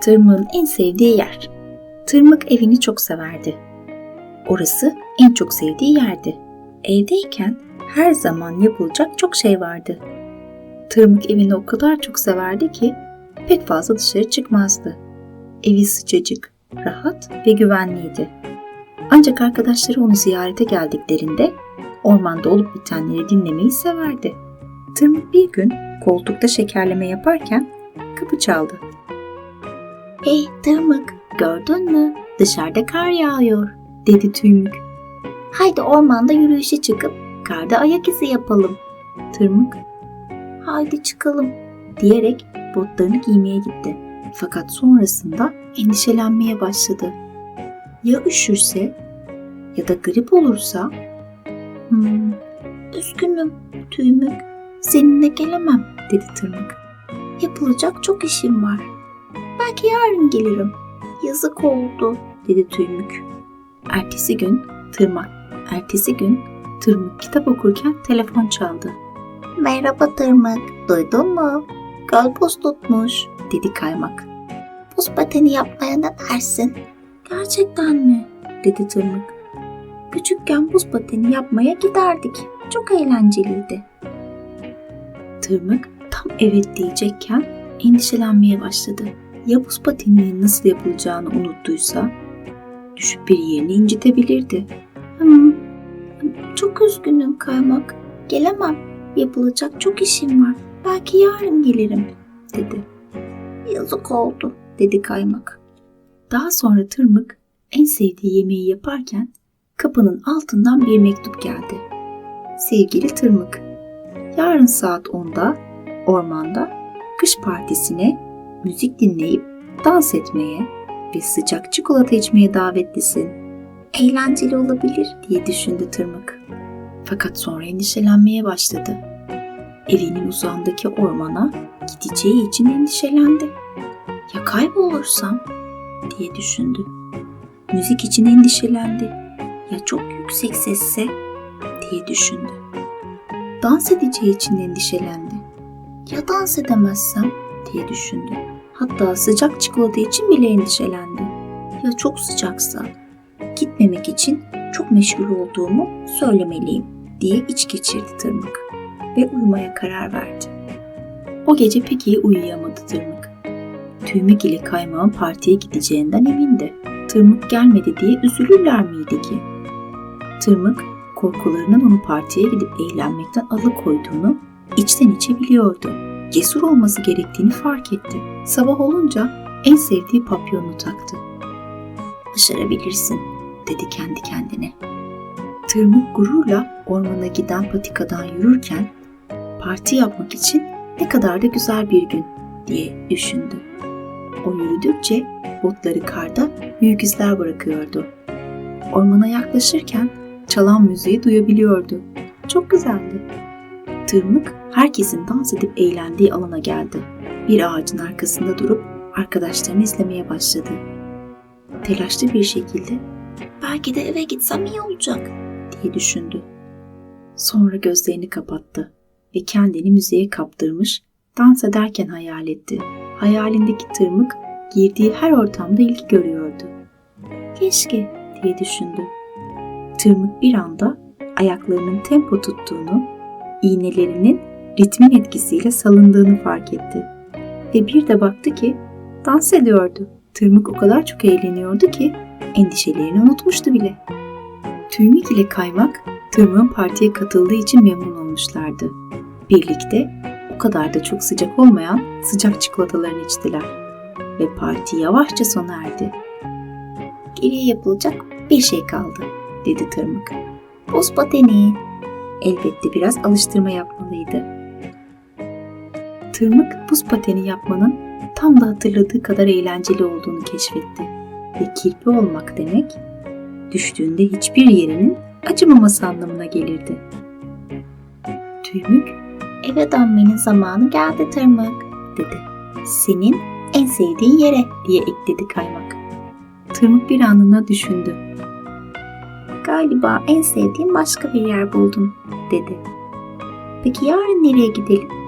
Tırmık'ın en sevdiği yer. Tırmık evini çok severdi. Orası en çok sevdiği yerdi. Evdeyken her zaman yapılacak çok şey vardı. Tırmık evini o kadar çok severdi ki pek fazla dışarı çıkmazdı. Evi sıcacık, rahat ve güvenliydi. Ancak arkadaşları onu ziyarete geldiklerinde ormanda olup bitenleri dinlemeyi severdi. Tırmık bir gün koltukta şekerleme yaparken kapı çaldı. Hey Tırmık, gördün mü? Dışarıda kar yağıyor, dedi Tüymük. Haydi ormanda yürüyüşe çıkıp karda ayak izi yapalım. Tırmık, haydi çıkalım diyerek botlarını giymeye gitti. Fakat sonrasında endişelenmeye başladı. Ya üşürse ya da grip olursa? Hmm, üzgünüm Tüymük, seninle gelemem dedi Tırmık. Yapılacak çok işim var. Belki yarın gelirim. Yazık oldu dedi Tüymük. Ertesi gün Tırmak, ertesi gün Tırmık kitap okurken telefon çaldı. Merhaba Tırmık, duydun mu? Göl buz tutmuş, dedi Kaymak. Buz pateni yapmaya ne dersin? Gerçekten mi? dedi Tırmık. Küçükken buz pateni yapmaya giderdik. Çok eğlenceliydi. Tırmık tam evet diyecekken endişelenmeye başladı. Ya buz pateninin nasıl yapılacağını unuttuysa düşüp bir yerini incitebilirdi. Hmm, çok üzgünüm kaymak. Gelemem. Yapılacak çok işim var. Belki yarın gelirim dedi. Yazık oldu dedi kaymak. Daha sonra tırmık en sevdiği yemeği yaparken kapının altından bir mektup geldi. Sevgili tırmık, yarın saat 10'da ormanda kış partisine müzik dinleyip dans etmeye ve sıcak çikolata içmeye davetlisin. Eğlenceli olabilir diye düşündü tırmık. Fakat sonra endişelenmeye başladı. Evinin uzağındaki ormana gideceği için endişelendi. Ya kaybolursam diye düşündü. Müzik için endişelendi. Ya çok yüksek sesse diye düşündü. Dans edeceği için endişelendi. Ya dans edemezsem diye düşündü. Hatta sıcak çikolata için bile endişelendi. Ya çok sıcaksa? Gitmemek için çok meşgul olduğumu söylemeliyim diye iç geçirdi tırmık ve uyumaya karar verdi. O gece pek iyi uyuyamadı tırmık. Tüymük ile kaymağın partiye gideceğinden emindi. Tırmık gelmedi diye üzülürler miydi ki? Tırmık korkularının onu partiye gidip eğlenmekten alıkoyduğunu içten içe biliyordu. Cesur olması gerektiğini fark etti. Sabah olunca en sevdiği papyonunu taktı. Başarabilirsin dedi kendi kendine. Tırmık gururla ormana giden patikadan yürürken parti yapmak için ne kadar da güzel bir gün diye düşündü. O yürüdükçe botları karda büyük izler bırakıyordu. Ormana yaklaşırken çalan müziği duyabiliyordu. Çok güzeldi. Tırmık herkesin dans edip eğlendiği alana geldi. Bir ağacın arkasında durup arkadaşlarını izlemeye başladı. Telaşlı bir şekilde belki de eve gitsem iyi olacak diye düşündü. Sonra gözlerini kapattı ve kendini müziğe kaptırmış, dans ederken hayal etti. Hayalindeki tırmık girdiği her ortamda ilgi görüyordu. Keşke diye düşündü. Tırmık bir anda ayaklarının tempo tuttuğunu, iğnelerinin ritmin etkisiyle salındığını fark etti. Ve bir de baktı ki dans ediyordu. Tırmık o kadar çok eğleniyordu ki endişelerini unutmuştu bile. Tüymük ile Kaymak Tırmık'ın partiye katıldığı için memnun olmuşlardı. Birlikte o kadar da çok sıcak olmayan sıcak çikolatalarını içtiler ve parti yavaşça sona erdi. Geriye yapılacak bir şey kaldı, dedi Tırmık. Buz pateni. Elbette biraz alıştırma yapmalıydı. Tırmık buz pateni yapmanın tam da hatırladığı kadar eğlenceli olduğunu keşfetti. Ve kirpi olmak demek, düştüğünde hiçbir yerinin acımaması anlamına gelirdi. Tüymük, eve dönmenin zamanı geldi Tırmık, dedi. Senin en sevdiğin yere diye ekledi kaymak. Tırmık bir anına düşündü. Galiba en sevdiğim başka bir yer buldum, dedi. Peki yarın nereye gidelim?